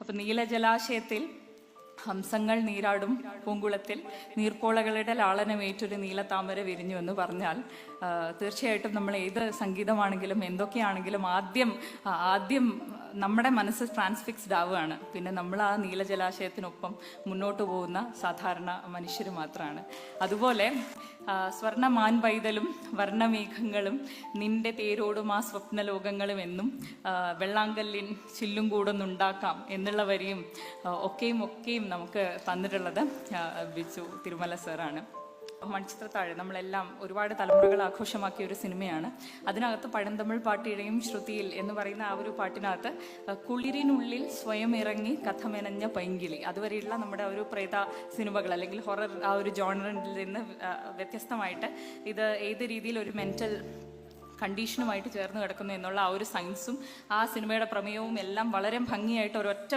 അപ്പം നീലജലാശയത്തിൽ ഹംസങ്ങൾ നീരാടും പൂങ്കുളത്തിൽ നീർക്കോളകളുടെ ലാളനമേറ്റൊരു നീലത്താമര വിരിഞ്ഞു എന്ന് പറഞ്ഞാൽ തീർച്ചയായിട്ടും നമ്മൾ ഏത് സംഗീതമാണെങ്കിലും എന്തൊക്കെയാണെങ്കിലും ആദ്യം ആദ്യം നമ്മുടെ മനസ്സ് ട്രാൻസ്ഫിക്സ്ഡ് ആവുകയാണ്. പിന്നെ നമ്മൾ ആ നീലജലാശയത്തിനൊപ്പം മുന്നോട്ട് പോകുന്ന സാധാരണ മനുഷ്യർ മാത്രമാണ് അതുപോലെ സ്വർണ മാൻ പൈതലും വർണമേഘങ്ങളും നിന്റെ തേരോടും ആ സ്വപ്നലോകങ്ങളും എന്നും വെള്ളാങ്കല്ലിൻ ചില്ലും കൂടൊന്നുണ്ടാക്കാം എന്നുള്ള വരിയും ഒക്കെയും ഒക്കെയും നമുക്ക് തന്നിട്ടുള്ളത് ബിജു തിരുമല സാറാണ്. മണിച്ചിത്രത്താഴ് നമ്മളെല്ലാം ഒരുപാട് തലമുറകൾ ആഘോഷമാക്കിയ ഒരു സിനിമയാണ്. അതിനകത്ത് പഴന്തമിഴ് പാട്ടിഴയും ശ്രുതിയിൽ എന്ന് പറയുന്ന ആ ഒരു പാട്ടിനകത്ത് കുളിരിനുള്ളിൽ സ്വയം ഇറങ്ങി കഥ മെനഞ്ഞ പൈങ്കിളി. അതുവരെയുള്ള നമ്മുടെ ഒരു പ്രേത സിനിമകൾ അല്ലെങ്കിൽ ഹൊറർ ആ ഒരു ജോണറിൽ നിന്ന് വ്യത്യസ്തമായിട്ട് ഇത് ഏത് രീതിയിൽ ഒരു മെന്റൽ കണ്ടീഷനുമായിട്ട് ചേർന്ന് കിടക്കുന്നു എന്നുള്ള ആ ഒരു സയൻസും ആ സിനിമയുടെ പ്രമേയവും എല്ലാം വളരെ ഭംഗിയായിട്ട് ഒരൊറ്റ